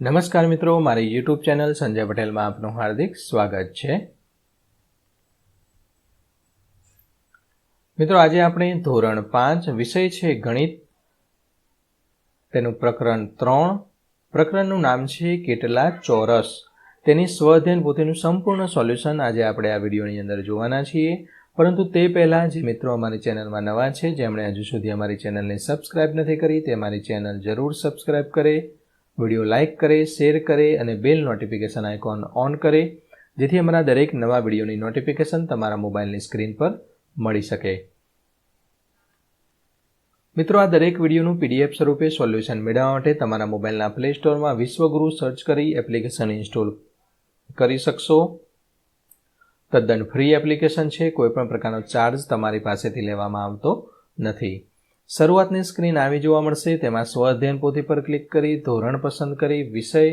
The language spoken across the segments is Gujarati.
નમસ્કાર મિત્રો, મારી યુટ્યુબ ચેનલ સંજય પટેલમાં આપનું હાર્દિક સ્વાગત છે. મિત્રો, આજે આપણે ધોરણ પાંચ, વિષય છે ગણિત. તેનું પ્રકરણ ત્રણ. પ્રકરણનું નામ છે કેટલા ચોરસ. તેની સ્વઅધ્યયન પોતેનું સંપૂર્ણ સોલ્યુશન આજે આપણે આ વિડીયોની અંદર જોવાના છીએ. પરંતુ તે પહેલાં, જે મિત્રો અમારી ચેનલમાં નવા છે, જેમણે હજુ સુધી અમારી ચેનલને સબસ્ક્રાઇબ નથી કરી, તે મારી ચેનલ જરૂર સબસ્ક્રાઇબ કરે. વીડિયો લાઇક કરે, શેર કરે અને બેલ નોટિફિકેશન આઇકોન ઓન કરે, જેથી અમારા દરેક નવા વિડીયોની નોટિફિકેશન તમારા મોબાઈલની સ્ક્રીન પર મળી શકે. મિત્રો, આ દરેક વિડીયોનું પીડીએફ સ્વરૂપે સોલ્યુશન મેળવવા માટે તમારા મોબાઈલના પ્લે સ્ટોરમાં વિશ્વગુરુ સર્ચ કરી એપ્લિકેશન ઇન્સ્ટોલ કરી શકશો. તદ્દન ફ્રી એપ્લિકેશન છે કોઈપણ પ્રકારનો ચાર્જ તમારી પાસેથી લેવામાં આવતો નથી. શરૂઆતની સ્ક્રીન આવી જોવા મળશે, તેમાં સ્વ અધ્યયન પોથી પર ક્લિક કરી, ધોરણ પસંદ કરી, વિષય,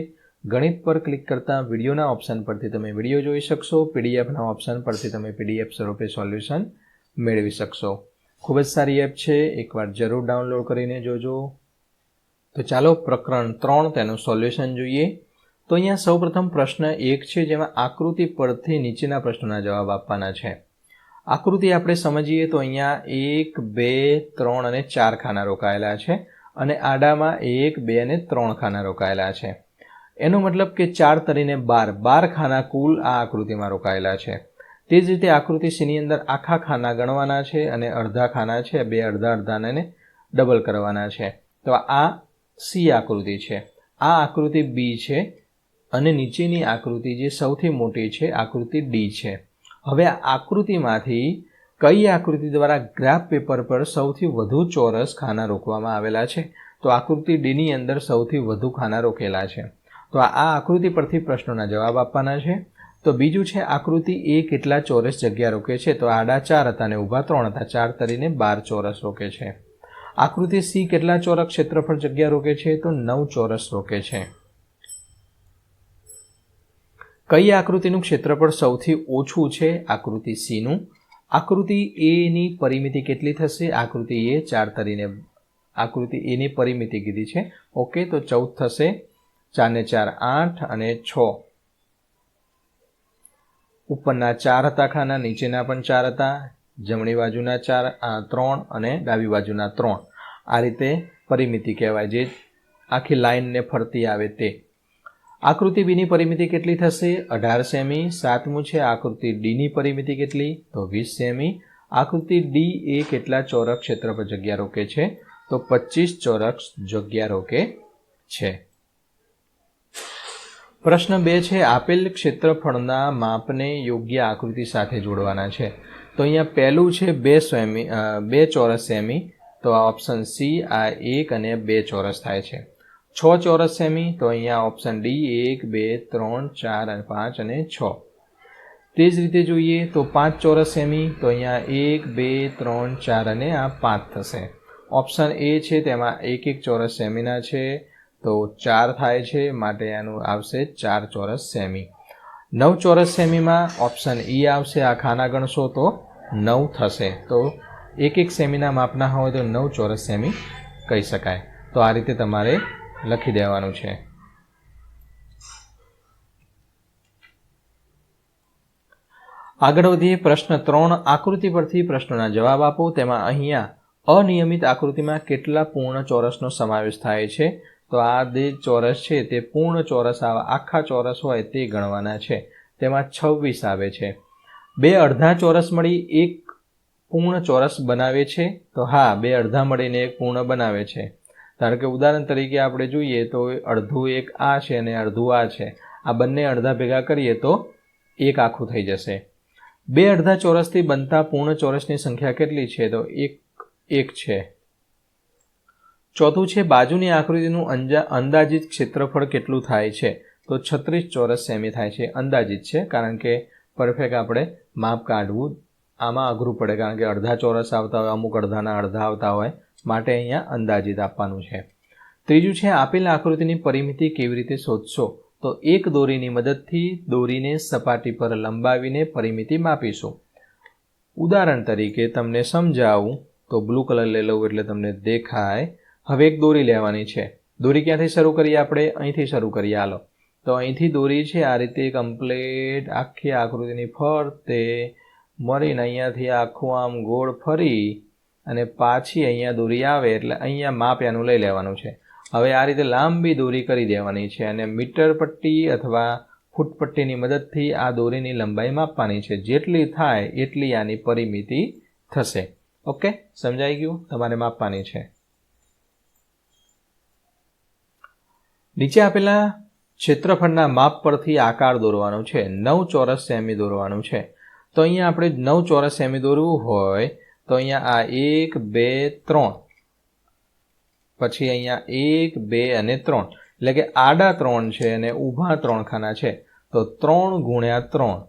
ગણિત પર ક્લિક કરતા વિડીયોના ઓપ્શન પરથી તમે વીડિયો જોઈ શકશો, પીડીએફના ઓપ્શન પરથી તમે પીડીએફ સ્વરૂપે સોલ્યુશન મેળવી શકશો. ખૂબ જ સારી એપ છે, એકવાર જરૂર ડાઉનલોડ કરીને જોજો. તો ચાલો, પ્રકરણ ત્રણ, તેનું સોલ્યુશન જોઈએ. તો અહીંયા સૌપ્રથમ પ્રશ્ન એક છે, જેમાં આકૃતિ પરથી નીચેના પ્રશ્નોના જવાબ આપવાના છે. આકૃતિ આપણે સમજીએ તો અહીંયા એક, બે, ત્રણ અને ચાર ખાના રોકાયેલા છે અને આડામાં એક, બે અને ત્રણ ખાના રોકાયેલા છે. એનો મતલબ કે ચાર તરીને બાર બાર ખાના કુલ આ આકૃતિમાં રોકાયેલા છે. તે જ રીતે આકૃતિ સીની અંદર આખા ખાના ગણવાના છે અને અડધા ખાના છે, બે અડધા, અડધાને ડબલ કરવાના છે. તો આ સી આકૃતિ છે. આ આકૃતિ બી છે અને નીચેની આકૃતિ જે સૌથી મોટી છે, આકૃતિ ડી છે. હવે આકૃતિમાંથી કઈ આકૃતિ દ્વારા ગ્રાફ પેપર પર સૌથી વધુ ચોરસ ખાના રોકવામાં આવેલા છે? તો આકૃતિ ડીની અંદર સૌથી વધુ ખાના રોકેલા છે. તો આ આકૃતિ પરથી પ્રશ્નોના જવાબ આપવાના છે. તો બીજું છે, આકૃતિ એ કેટલા ચોરસ જગ્યા રોકે છે? તો આડા ચાર હતા અને ઊભા ત્રણ હતા. ચાર તરીને બાર ચોરસ રોકે છે. આકૃતિ સી કેટલા ચોરસ ક્ષેત્રફળ જગ્યા રોકે છે? તો નવ ચોરસ રોકે છે. કઈ આકૃતિનું ક્ષેત્રફળ સૌથી ઓછું છે? આકૃતિ સીનું આકૃતિ એની પરિમિતિ કેટલી થશે? આકૃતિ એ ચાર તરીને, આકૃતિ એની પરિમિતિ કીધી છે. ઓકે તો ચૌદ થશે. ચારને ચાર આઠ અને છ. ઉપરના ચાર હતા ખાના, નીચેના પણ ચાર હતા. જમણી બાજુના ચાર ત્રણ અને ડાબી બાજુના ત્રણ. આ રીતે પરિમિતિ કહેવાય. જે આખી લાઈનને ફરતી આવે તે. આકૃતિ બીની પરિમિતિ કેટલી થશે? અઢાર સેમી સાતમું છે આકૃતિ ડીની પરિમિતિ કેટલી? તો વીસ સેમી. આકૃતિ ડી એ કેટલા ચોરસ ક્ષેત્ર પર જગ્યા રોકે છે? તો પચીસ ચોરસ જગ્યા રોકે છે. પ્રશ્ન બે છે, આપેલ ક્ષેત્રફળના માપને યોગ્ય આકૃતિ સાથે જોડવાના છે. તો અહીંયા પહેલું છે બે સેમી બે ચોરસ સેમી. તો આ ઓપ્શન સી, આ એક અને બે ચોરસ થાય છે. છ ચોરસ સેમી, તો અહીંયા ઓપ્શન ડી એક, બે, ત્રણ, ચાર અને પાંચ અને છ. તે જ રીતે જોઈએ તો પાંચ ચોરસ સેમી, તો અહીંયા એક, બે, ત્રણ, ચાર અને આ પાંચ થશે. ઓપ્શન એ છે, તેમાં એક એક ચોરસ સેમીના છે, તો ચાર થાય છે, માટે આનું આવશે ચાર ચોરસ સેમી. નવ ચોરસ સેમીમાં ઓપ્શન ઈ આવશે, આ ખાના ગણશો તો નવ થશે. તો એક એક સેમીના માપના હોય તો નવ ચોરસ સેમી કહી શકાય. તો આ રીતે તમારે લખી દેવાનું છે. આગળ વધીએ પ્રશ્ન ત્રણ, આકૃતિ પરથી પ્રશ્નોના જવાબ આપો. તેમાં અહીંયા અનિયમિત આકૃતિમાં કેટલા પૂર્ણ ચોરસનો સમાવેશ થાય છે? તો આ જે ચોરસ છે તે પૂર્ણ ચોરસ આવા આખા ચોરસ હોય તે ગણવાના છે. તેમાં છવ્વીસ આવે છે. બે અડધા ચોરસ મળી એક પૂર્ણ ચોરસ બનાવે છે. તો હા, બે અડધા મળીને એક પૂર્ણ બનાવે છે. ધારો કે ઉદાહરણ તરીકે આપણે જોઈએ તો અડધું એક આ છે અને અડધું આ છે. આ બંને અડધા ભેગા કરીએ તો એક આખું થઈ જશે. બે અડધા ચોરસથી બનતા પૂર્ણ ચોરસની સંખ્યા કેટલી છે? તો એક એક છે. ચોથું છે, બાજુની આકૃતિનું અંજા, અંદાજિત ક્ષેત્રફળ કેટલું થાય છે? તો છત્રીસ ચોરસ સેમી થાય છે. અંદાજિત છે, કારણ કે પરફેક્ટ આપણે માપ કાઢવું આમાં અઘરું પડે, કારણ કે અડધા ચોરસ આવતા હોય, અમુક અડધાના અડધા આવતા હોય. માટે અહીંયા અંદાજિત આપવાનું છે. ત્રીજું છે, આપેલ આકૃતિની પરિમિતિ કેવી રીતે શોધશો? તો એક દોરીની મદદથી દોરીને સપાટી પર લંબાવીને પરિમિતિ માપીશું. ઉદાહરણ તરીકે તમને સમજાવું, તો બ્લુ કલર લઈ લઉં એટલે તમને દેખાય. હવે એક દોરી લેવાની છે. દોરી ક્યાંથી શરૂ કરીએ આપણે? અહીંથી શરૂ કરીએ. હાલો. તો અહીંથી દોરી છે, આ રીતે કમ્પ્લીટ આખી આકૃતિની ફરતે મરીને અહીંયાથી આખું આમ ગોળ ફરી અને પાછી અહીંયા દોરી આવે એટલે અહીંયા માપ એનું લઈ લેવાનું છે. હવે આ રીતે લાંબી દોરી કરી દેવાની છે અને મીટર પટ્ટી અથવા ફૂટપટ્ટીની મદદથી આ દોરીની લંબાઈ માપવાની છે. જેટલી થાય એટલી આની પરિમિતિ થશે. ઓકે? સમજાઈ ગયું? તમારે માપવાની છે. નીચે આપેલા ક્ષેત્રફળના માપ પરથી આકાર દોરવાનો છે. નવ ચોરસ સેમી દોરવાનું છે. તો અહીંયા આપણે નવ ચોરસ સેમી દોરવું હોય તો અહીંયા આ એક, બે, ત્રણ. પછી અહીંયા એક, બે અને ત્રણ. એટલે કે આડા ત્રણ છે અને ઊભા ત્રણ ખાના છે. તો ત્રણ ગુણ્યા ત્રણ.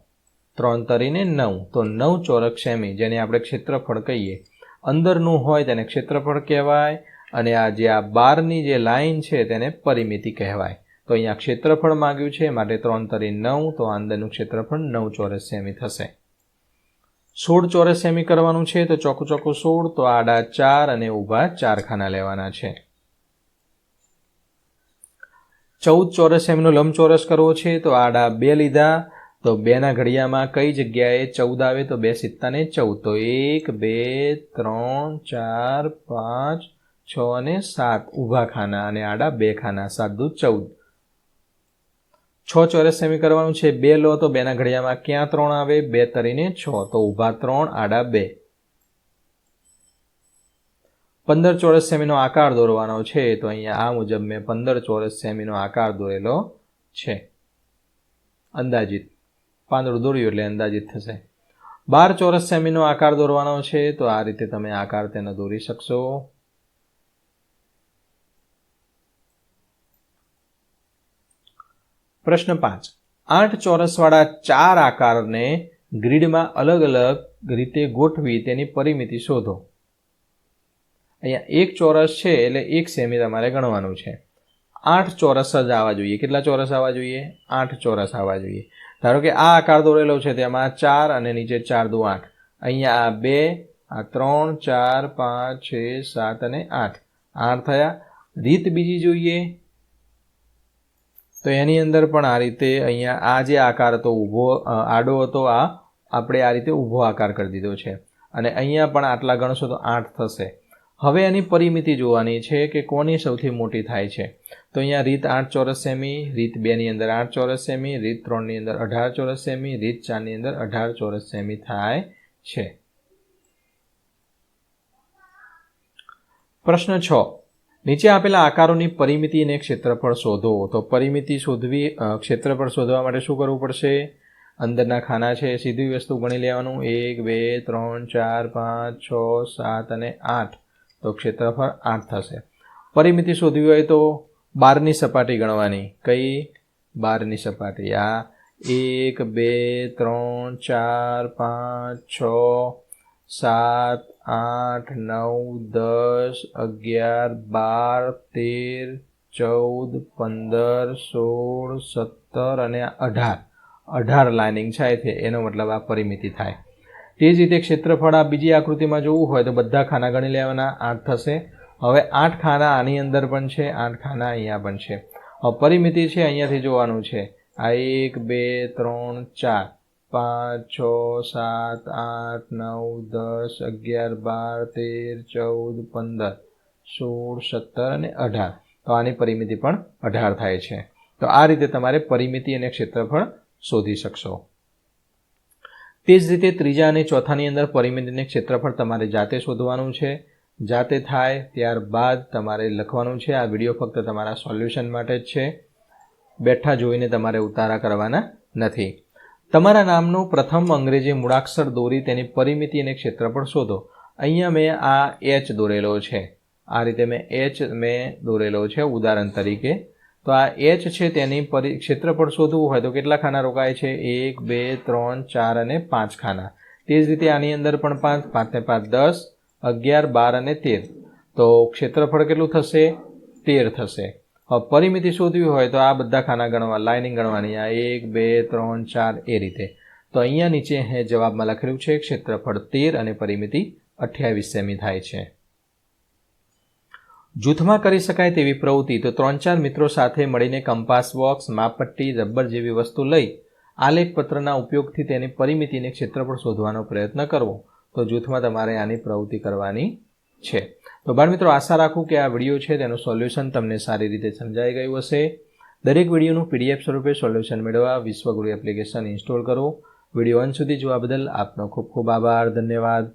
ત્રણ તરીને નવ. તો નવ ચોરસ સેમી, જેને આપણે ક્ષેત્રફળ કહીએ. અંદરનું હોય તેને ક્ષેત્રફળ કહેવાય અને આ જે આ બારની જે લાઈન છે તેને પરિમિતિ કહેવાય. તો અહીંયા ક્ષેત્રફળ માગ્યું છે, માટે ત્રણ તરી નવ, તો અંદરનું ક્ષેત્રફળ નવ ચોરસ સેમી થશે. સોળ ચોરસ સેમી કરવાનું છે, તો ચોખ્ખું ચોખ્ખું સોળ, તો આડા ચાર અને ઊભા ચાર ખાના લેવાના છે. ચૌદ ચોરસ સેમીનો લંબચોરસ કરવો છે, તો આડા બે લીધા, તો બેના ઘડિયામાં કઈ જગ્યાએ ચૌદ આવે, તો બે સિત્તાને ચૌદ. તો એક, બે, ત્રણ, ચાર, પાંચ, છ અને સાત ઊભા ખાના અને આડા બે ખાના, સાત દૂધ ચૌદ. છ ચોરસ સેમી કરવાનું છે, બે લો તો બેના ઘડિયામાં ક્યાં ત્રણ આવે? બે તરીને છ. તો ઊભા ત્રણ, આડા બે. પંદર ચોરસ સેમીનો આકાર દોરવાનો છે, તો અહીંયા આ મુજબ મેં પંદર ચોરસ સેમીનો આકાર દોરેલો છે. અંદાજિત. પાંદડું દોર્યું એટલે અંદાજિત થશે. બાર ચોરસ સેમીનો આકાર દોરવાનો છે, તો આ રીતે તમે આકાર તેનો દોરી શકશો. પ્રશ્ન પાંચ. આઠ ચોરસવાળા ચાર આકારને ગ્રીડમાં અલગ અલગ રીતે ગોઠવી તેની પરિમિતિ શોધો. અહીંયા એક ચોરસ છે એટલે એક સેમી તમારે ગણવાનું છે. આઠ ચોરસ જ આવવા જોઈએ. કેટલા ચોરસ આવવા જોઈએ? આઠ ચોરસ આવવા જોઈએ. ધારો કે આ આકાર દોરેલો છે તેમાં ચાર અને નીચે ચાર દુ આઠ. અહીંયા આ બે, આ ત્રણ, ચાર, પાંચ, છ, સાત અને આઠ. આઠ થયા. રીત બીજી જોઈએ. તો એની અંદર પણ આ રીતે અહીંયા આ જે આકાર હતો, ઊભો આડો હતો, આ આપણે આ રીતે ઊભો આકાર કરી દીધો છે. અને અહીંયા પણ આટલા ગણશો તો આઠ થશે. હવે એની પરિમિતિ જોવાની છે કે કોની સૌથી મોટી થાય છે. તો અહીંયા રીત આઠ ચોરસ સેમી, રીત બેની અંદર આઠ ચોરસ સેમી, રીત ત્રણની અંદર અઢાર ચોરસ સેમી, રીત ચારની અંદર અઢાર ચોરસ સેમી થાય છે. પ્રશ્ન છ. નીચે આપેલા આકારોની પરિમિતિ અને ક્ષેત્રફળ શોધો. તો પરિમિતિ શોધવી ક્ષેત્રફળ શોધવા માટે શું કરવું પડશે? અંદરના ખાના છે, સીધી વસ્તુ ગણી લેવાનું. એક, બે, ત્રણ, ચાર, પાંચ, છ, સાત અને આઠ. તો ક્ષેત્રફળ આઠ થશે. પરિમિતિ શોધવી હોય તો બારની સપાટી ગણવાની. કઈ? બારની સપાટી. આ એક, બે, ત્રણ, ચાર, પાંચ, છ, સાત આઠ, નવ, દસ, અગિયાર, બાર, તેર, ચૌદ, પંદર, સોળ, સત્તર અને અઢાર. અઢાર લાઇનિંગ છે છે એનો મતલબ આ પરિમિતિ થાય. તે જ રીતે ક્ષેત્રફળ આ બીજી આકૃતિમાં જોવું હોય તો બધા ખાના ગણી લેવાના. આઠ થશે. હવે આઠ ખાના આની અંદર પણ છે. આઠ ખાના અહીંયા પણ છે. પરિમિતિ છે અહીંયાથી જોવાનું છે. આ એક, બે, ત્રણ, ચાર. પાંચ, છ, સાત, આઠ, નવ, દસ, અગિયાર, બાર, તેર, ચૌદ, પંદર, સોળ, સત્તર અને અઢાર. તો આની પરિમિતિ પણ અઢાર થાય છે. તો આ રીતે તમારે પરિમિતિ અને ક્ષેત્રફળ શોધી શકશો. તે જ રીતે ત્રીજા અને ચોથાની અંદર પરિમિતિને ક્ષેત્રફળ તમારે જાતે શોધવાનું છે. જાતે થાય ત્યારબાદ તમારે લખવાનું છે. આ વીડિયો ફક્ત તમારા સોલ્યુશન માટે જ છે. બેઠા જોઈને તમારે ઉતારા કરવાના નથી. તમારા નામનું પ્રથમ અંગ્રેજી મૂળાક્ષર દોરી તેની પરિમિતિ અને ક્ષેત્રફળ શોધો. અહીંયા મેં આ એચ દોરેલો છે. આ રીતે મેં એચ મેં દોરેલો છે, ઉદાહરણ તરીકે. તો આ એચ છે તેની પરિ ક્ષેત્રફળ શોધવું હોય તો કેટલા ખાના રોકાય છે? એક, બે, ત્રણ, ચાર અને પાંચ ખાના. તે જ રીતે આની અંદર પણ પાંચ પાંચ ને પાંચ, દસ, અગિયાર, બાર અને તેર. તો ક્ષેત્રફળ કેટલું થશે? તેર થશે. પરિમિતિ શોધવી હોય તો આ બધા ખાના ગણવા લાઇનિંગ ગણવાની, આ એક, બે, ત્રણ, ચાર, એ રીતે. તો અહીંયા નીચે હે જવાબમાં લખેલું છે, ક્ષેત્રફળ તેર અને પરિમિતિ અઠ્યાવીસ સેમી થાય છે. જૂથમાં કરી શકાય તેવી પ્રવૃત્તિ, તો ત્રણ ચાર મિત્રો સાથે મળીને કંપાસ બોક્સ માપપટ્ટી, રબર જેવી વસ્તુ લઈ આલેખ પત્રના ઉપયોગથી તેની પરિમિતિને ક્ષેત્રફળ શોધવાનો પ્રયત્ન કરવો. તો જૂથમાં તમારે આની પ્રવૃત્તિ કરવાની છે. તો બાળ મિત્રો, આશા રાખું કે આ વીડિયો છે તેનું સોલ્યુશન તમને સારી રીતે સમજાઈ ગયું હશે. દરેક વિડીયોનું પીડીએફ સ્વરૂપે સોલ્યુશન મેળવવા વિશ્વગુરુ એપ્લિકેશન ઇન્સ્ટોલ કરો. વીડિયો અંત સુધી જોવા બદલ આપનો ખૂબ ખૂબ આભાર. ધન્યવાદ.